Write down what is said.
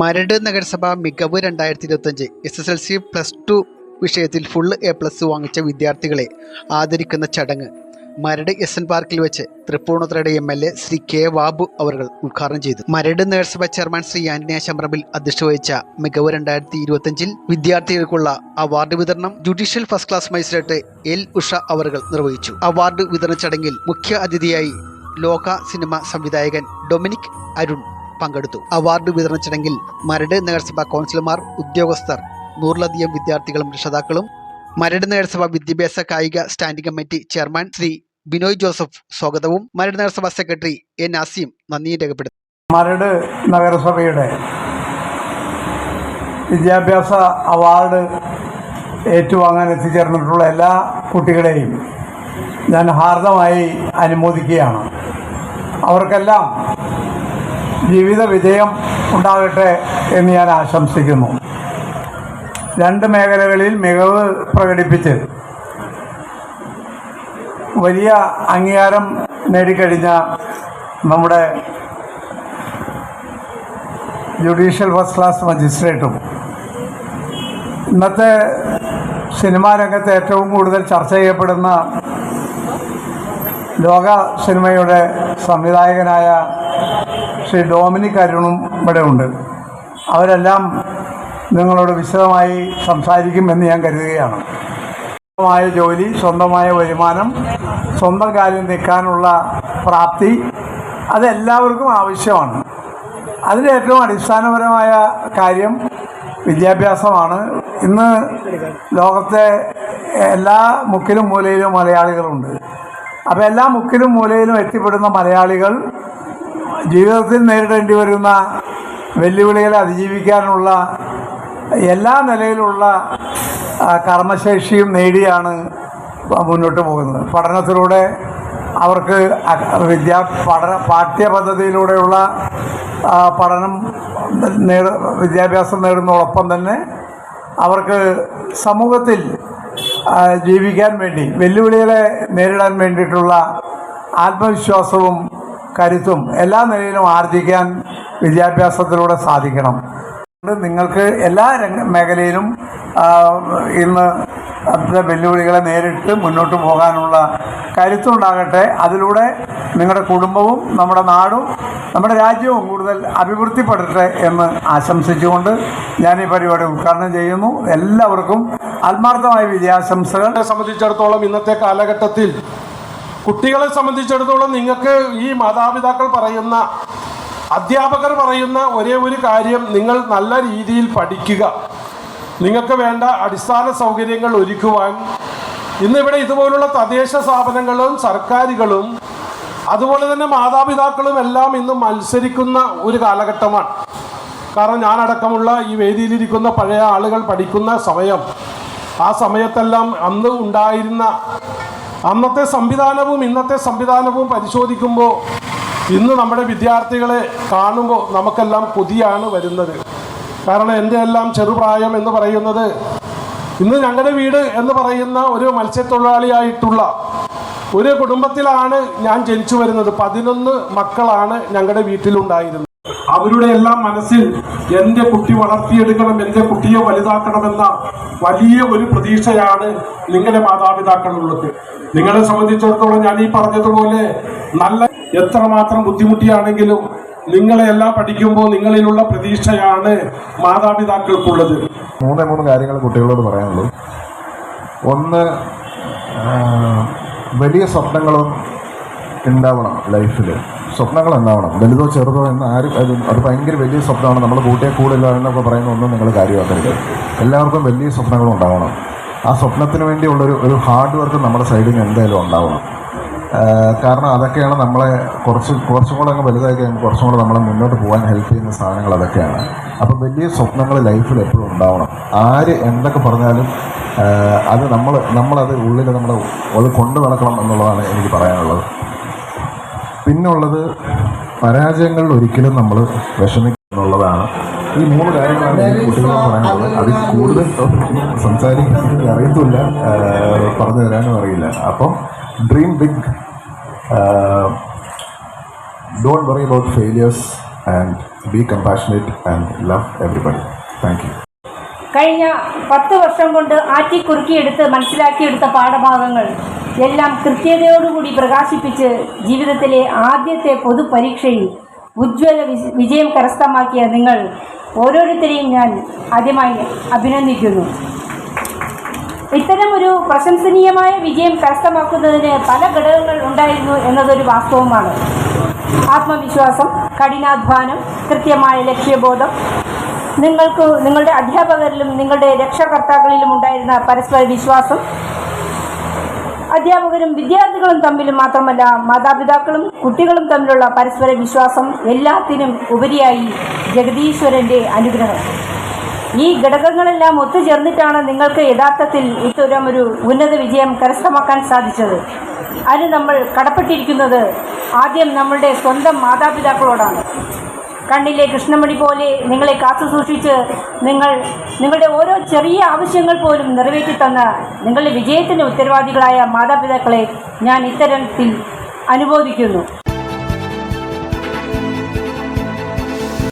മരട് നഗരസഭ മികവ് രണ്ടായിരത്തി ഇരുപത്തഞ്ച് S S L C plus two വിഷയത്തിൽ ഫുൾ എ പ്ലസ് വാങ്ങിച്ച വിദ്യാർത്ഥികളെ ആദരിക്കുന്ന ചടങ്ങ്. മരട് എസ് എൻ പാർക്കിൽ വെച്ച് തൃപ്പൂണിത്തുറയുടെ M L A Shri K Babu അവർ ഉദ്ഘാടനം ചെയ്തു. മരട് നഗരസഭ ചെയർമാൻ ശ്രീ ആന്റണിയ ശമ്രബിൽ അധ്യക്ഷത വഹിച്ച മികവ് രണ്ടായിരത്തി ഇരുപത്തഞ്ചിൽ വിദ്യാർത്ഥികൾക്കുള്ള അവാർഡ് വിതരണം judicial first class magistrate L Usha അവർ നിർവഹിച്ചു. അവാർഡ് വിതരണ ചടങ്ങിൽ മുഖ്യ അതിഥിയായി ലോക സിനിമ സംവിധായകൻ ഡൊമിനിക് അരുൺ പങ്കെടുത്തു. അവാർഡ് വിതരണ ചടങ്ങിൽ മരട് നഗരസഭാ കൗൺസിലർമാർ ഉദ്യോഗസ്ഥർ നൂറിലധികം വിദ്യാർത്ഥികളും രക്ഷിതാക്കളും മരട് നഗരസഭാ വിദ്യാഭ്യാസ കായിക standing committee chairman Shri Binoy Joseph സ്വാഗതവും മരട് നഗരസഭാ സെക്രട്ടറി എ നാസിയും നന്ദിയും രേഖപ്പെടുത്തി മരട് നഗരസഭയുടെ വിദ്യാഭ്യാസ അവാർഡ് ഏറ്റുവാങ്ങാൻ എത്തിച്ചേർന്നിട്ടുള്ള എല്ലാ കുട്ടികളെയും ഞാൻ ഹാർദമായി അനുമോദിക്കുകയാണ്. അവർക്കെല്ലാം ജീവിത വിജയം ഉണ്ടാകട്ടെ എന്ന് ഞാൻ ആശംസിക്കുന്നു. രണ്ട് മേഖലകളിൽ മികവ് പ്രകടിപ്പിച്ച് വലിയ അംഗീകാരം നേടിക്കഴിഞ്ഞ നമ്മുടെ ജുഡീഷ്യൽ ഫസ്റ്റ് ക്ലാസ് മജിസ്ട്രേറ്റും ഇന്നത്തെ സിനിമാ രംഗത്ത് ഏറ്റവും കൂടുതൽ ചർച്ച ചെയ്യപ്പെടുന്ന ലോക സിനിമയുടെ സംവിധായകനായ ശ്രീ ഡോമിനിക് അരുണും ഇവിടെ ഉണ്ട്. അവരെല്ലാം നിങ്ങളോട് വിശദമായി സംസാരിക്കുമെന്ന് ഞാൻ കരുതുകയാണ്. സ്വന്തമായ ജോലി സ്വന്തമായ വരുമാനം സ്വന്തം കാലിൽ നിൽക്കാനുള്ള പ്രാപ്തി അതെല്ലാവർക്കും ആവശ്യമാണ്. അതിന്റെ ഏറ്റവും അടിസ്ഥാനപരമായ കാര്യം വിദ്യാഭ്യാസമാണ്. ഇന്ന് ലോകത്തെ എല്ലാ മുക്കിലും മൂലയിലും മലയാളികളുണ്ട്. അപ്പോൾ എല്ലാ മുക്കിലും മൂലയിലും എത്തിപ്പെടുന്ന മലയാളികൾ ജീവിതത്തിൽ നേരിടേണ്ടി വരുന്ന വെല്ലുവിളികളെ അതിജീവിക്കാനുള്ള എല്ലാ നിലയിലുള്ള കർമ്മശേഷിയും നേടിയാണ് മുന്നോട്ട് പോകുന്നത്. പഠനത്തിലൂടെ അവർക്ക് വിദ്യാ പഠന പാഠ്യപദ്ധതിയിലൂടെയുള്ള പഠനം നേട വിദ്യാഭ്യാസം നേടുന്നതോടൊപ്പം തന്നെ അവർക്ക് സമൂഹത്തിൽ ജീവിക്കാൻ വേണ്ടി വെല്ലുവിളികളെ നേരിടാൻ വേണ്ടിയിട്ടുള്ള ആത്മവിശ്വാസവും കരുത്തും എല്ലാ നിലയിലും ആർജിക്കാൻ വിദ്യാഭ്യാസത്തിലൂടെ സാധിക്കണം. നിങ്ങൾക്ക് എല്ലാ മേഖലയിലും ഇന്ന് വെല്ലുവിളികളെ നേരിട്ട് മുന്നോട്ട് പോകാനുള്ള കരുത്തുണ്ടാകട്ടെ. അതിലൂടെ നിങ്ങളുടെ കുടുംബവും നമ്മുടെ നാടും നമ്മുടെ രാജ്യവും കൂടുതൽ അഭിവൃദ്ധിപ്പെടട്ടെ എന്ന് ആശംസിച്ചുകൊണ്ട് ഞാൻ ഈ പരിപാടി ഉദ്ഘാടനം ചെയ്യുന്നു. എല്ലാവർക്കും ആത്മാർത്ഥമായ വിജയാശംസകൾ കുട്ടികളെ സംബന്ധിച്ചിടത്തോളം ഇന്നത്തെ കാലഘട്ടത്തിൽ കുട്ടികളെ സംബന്ധിച്ചിടത്തോളം നിങ്ങൾക്ക് ഈ മാതാപിതാക്കൾ പറയുന്ന അധ്യാപകർ പറയുന്ന ഒരേ ഒരു കാര്യം നിങ്ങൾ നല്ല രീതിയിൽ പഠിക്കുക. നിങ്ങൾക്ക് വേണ്ട അടിസ്ഥാന സൗകര്യങ്ങൾ ഒരുക്കുവാൻ ഇന്നിവിടെ ഇതുപോലുള്ള തദ്ദേശ സ്ഥാപനങ്ങളും സർക്കാരുകളും അതുപോലെ തന്നെ മാതാപിതാക്കളും എല്ലാം ഇന്ന് മത്സരിക്കുന്ന ഒരു കാലഘട്ടമാണ്. കാരണം ഞാനടക്കമുള്ള ഈ വേദിയിലിരിക്കുന്ന പഴയ ആളുകൾ പഠിക്കുന്ന സമയം ആ സമയത്തെല്ലാം അന്ന് ഉണ്ടായിരുന്ന അന്നത്തെ സംവിധാനവും ഇന്നത്തെ സംവിധാനവും പരിശോധിക്കുമ്പോൾ ഇന്ന് നമ്മുടെ വിദ്യാർത്ഥികളെ കാണുമ്പോൾ നമുക്കെല്ലാം കൊതിയാണ് വരുന്നത്. കാരണം എന്റെ എല്ലാം ചെറുപ്രായം എന്ന് പറയുന്നത് ഇന്ന് ഞങ്ങളുടെ വീട് എന്ന് പറയുന്ന ഒരു മത്സ്യത്തൊഴിലാളിയായിട്ടുള്ള ഒരു കുടുംബത്തിലാണ് ഞാൻ ജനിച്ചു വരുന്നത്. പതിനൊന്ന് മക്കളാണ് ഞങ്ങളുടെ വീട്ടിലുണ്ടായിരുന്നത്. അവരുടെ എല്ലാം മനസ്സിൽ എന്റെ കുട്ടി വളർത്തിയെടുക്കണം എന്റെ കുട്ടിയെ വലുതാക്കണമെന്ന വലിയ ഒരു പ്രതീക്ഷയാണ് നിങ്ങളുടെ മാതാപിതാക്കളുള്ളത്. നിങ്ങളെ സംബന്ധിച്ചിടത്തോളം ഞാൻ ഈ പറഞ്ഞതുപോലെ നല്ല എത്രമാത്രം ബുദ്ധിമുട്ടിയാണെങ്കിലും നിങ്ങളെ എല്ലാം പഠിക്കുമ്പോൾ നിങ്ങളിലുള്ള പ്രതീക്ഷയാണ് മാതാപിതാക്കൾക്കുള്ളത്. മൂന്നേ മൂന്ന് കാര്യങ്ങൾ കുട്ടികളോട് പറയാനുള്ളൂ. ഒന്ന് വലിയ സ്വപ്നങ്ങളും ഉണ്ടാവണം ലൈഫിൽ സ്വപ്നങ്ങൾ എന്താവണം വലുതോ ചെറുതോ എന്ന് ആരും അത് ഭയങ്കര വലിയ സ്വപ്നമാണ്. നമ്മൾ കൂട്ടിയെ കൂടില്ല എന്നൊക്കെ പറയുന്ന ഒന്നും നിങ്ങൾ കാര്യമാക്കരുത്. എല്ലാവർക്കും വലിയ സ്വപ്നങ്ങളും ഉണ്ടാവണം. ആ സ്വപ്നത്തിന് വേണ്ടിയുള്ളൊരു ഒരു ഹാർഡ് വർക്ക് നമ്മുടെ സൈഡിൽ നിന്ന് എന്തായാലും ഉണ്ടാവണം. കാരണം അതൊക്കെയാണ് നമ്മളെ കുറച്ച് കുറച്ചും കൂടെ അങ്ങ് വലുതായി കഴിഞ്ഞാൽ കുറച്ചും കൂടെ നമ്മളെ മുന്നോട്ട് പോകാൻ ഹെൽപ്പ് ചെയ്യുന്ന സാധനങ്ങൾ അതൊക്കെയാണ്. അപ്പോൾ വലിയ സ്വപ്നങ്ങൾ ലൈഫിൽ എപ്പോഴും ഉണ്ടാവണം. ആര് എന്തൊക്കെ പറഞ്ഞാലും അത് നമ്മൾ നമ്മളത് ഉള്ളിൽ നമ്മൾ അത് കൊണ്ടു നടക്കണം എന്നുള്ളതാണ് എനിക്ക് പറയാനുള്ളത്. പിന്നുള്ളത് പരാജയങ്ങളിൽ ഒരിക്കലും നമ്മൾ വിഷമിക്കുക എന്നുള്ളതാണ് ഈ മൂന്ന് കാര്യങ്ങളാണ് എനിക്ക് കുട്ടികളോട് പറയാനുള്ളത് അതിൽ കൂടുതൽ സംസാരിക്കാൻ അറിയത്തില്ല. പറഞ്ഞു തരാനും അറിയില്ല. അപ്പം dream big don't worry about failures and be compassionate and love everybody thank you. കഴിഞ്ഞ പത്ത് വർഷം കൊണ്ട് ആറ്റിക്കുറുക്കിയെടുത്ത് മനസ്സിലാക്കിയെടുത്ത പാഠഭാഗങ്ങൾ എല്ലാം കൃത്യതയോടുകൂടി പ്രകാശിപ്പിച്ച് ജീവിതത്തിലെ ആദ്യത്തെ പൊതുപരീക്ഷയിൽ ഉജ്ജ്വല വിജയം കരസ്ഥമാക്കിയ നിങ്ങൾ ഓരോരുത്തരെയും ഞാൻ ആദ്യമായി അഭിനന്ദിക്കുന്നു. ഇത്തരമൊരു പ്രശംസനീയമായ വിജയം കരസ്ഥമാക്കുന്നതിന് പല ഘടകങ്ങൾ ഉണ്ടായിരുന്നു എന്നതൊരു വാസ്തവമാണ്. ആത്മവിശ്വാസം കഠിനാധ്വാനം കൃത്യമായ ലക്ഷ്യബോധം നിങ്ങൾക്ക് നിങ്ങളുടെ അധ്യാപകരിലും നിങ്ങളുടെ രക്ഷകർത്താക്കളിലും ഉണ്ടായിരുന്ന പരസ്പര വിശ്വാസം അധ്യാപകരും വിദ്യാർത്ഥികളും തമ്മിലും മാത്രമല്ല മാതാപിതാക്കളും കുട്ടികളും തമ്മിലുള്ള പരസ്പര വിശ്വാസം എല്ലാത്തിനും ഉപരിയായി ജഗദീശ്വരന്റെ അനുഗ്രഹം. ഈ ഘടകങ്ങളെല്ലാം ഒത്തുചേർന്നിട്ടാണ് നിങ്ങൾക്ക് യഥാർത്ഥത്തിൽ ഇത്തരം ഒരു ഉന്നത വിജയം കരസ്ഥമാക്കാൻ സാധിച്ചത്. അതിന് നമ്മൾ കടപ്പെട്ടിരിക്കുന്നത് ആദ്യം നമ്മളുടെ സ്വന്തം മാതാപിതാക്കളോടാണ്. കണ്ണിലെ കൃഷ്ണമണി പോലെ നിങ്ങളെ കാത്തു സൂക്ഷിച്ച് നിങ്ങൾ നിങ്ങളുടെ ഓരോ ചെറിയ ആവശ്യങ്ങൾ പോലും നിറവേറ്റി തന്ന നിങ്ങളുടെ വിജയത്തിന്റെ ഉത്തരവാദികളായ മാതാപിതാക്കളെ ഞാൻ ഇത്തരത്തിൽ അനുബോധിക്കുന്നു